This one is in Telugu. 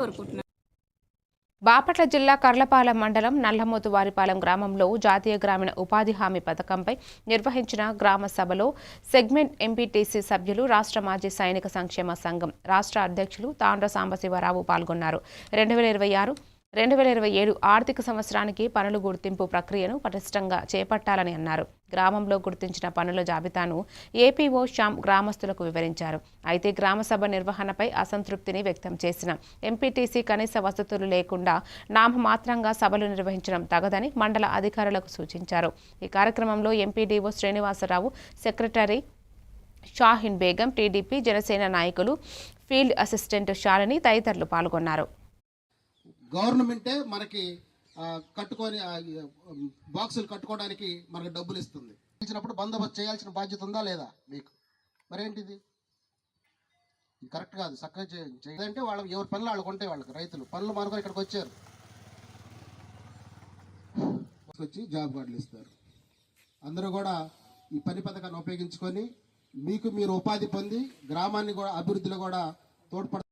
కోరుకుంటున్నాను బాపట్ల జిల్లా కర్లపాలెం మండలం నల్లమోతువారిపాలెం గ్రామంలో జాతీయ గ్రామీణ ఉపాధి హామీ పథకంపై నిర్వహించిన గ్రామ సభలో సెగ్మెంట్ ఎంపీటీసీ సభ్యులు రాష్ట్ర మాజీ సైనిక సంక్షేమ సంఘం రాష్ట్ర అధ్యక్షులు తాండ్ర సాంబశివరావు పాల్గొన్నారు. రెండు వేల ఇరవై ఆరు రెండు వేల ఇరవై ఏడు ఆర్థిక సంవత్సరానికి పనుల గుర్తింపు ప్రక్రియను పటిష్టంగా చేపట్టాలని అన్నారు. గ్రామంలో గుర్తించిన పనుల జాబితాను ఏపీఓ శ్యామ్ గ్రామస్తులకు వివరించారు. అయితే గ్రామసభ నిర్వహణపై అసంతృప్తిని వ్యక్తం చేసిన ఎంపీటీసీ కనీస వసతులు లేకుండా నామమాత్రంగా సభలు నిర్వహించడం తగదని మండల అధికారులకు సూచించారు. ఈ కార్యక్రమంలో MPDO Srinivasarao secretary Shahin Begum TDP Janasena నాయకులు ఫీల్డ్ అసిస్టెంట్ శాలిని తదితరులు పాల్గొన్నారు. గవర్నమెంటే మనకి కట్టుకొని బాక్సులు కట్టుకోవడానికి మనకు డబ్బులు ఇస్తుంది. ఇచ్చినప్పుడు బందోబస్తు చేయాల్సిన బాధ్యత ఉందా లేదా మీకు? మరేంటిది? ఇది కరెక్ట్ కాదు చక్కగా చేయాలంటే వాళ్ళు ఎవరి పనులు వాళ్ళకు ఉంటాయి వాళ్ళకి రైతులు. పనులు మానుకొని ఇక్కడికి వచ్చారు. వచ్చి జాబ్ కార్డులు ఇస్తారు. అందరూ కూడా ఈ పని పథకాన్ని ఉపయోగించుకొని మీకు మీరు ఉపాధి పొంది గ్రామాన్ని కూడా అభివృద్ధిలో కూడా తోడ్పడ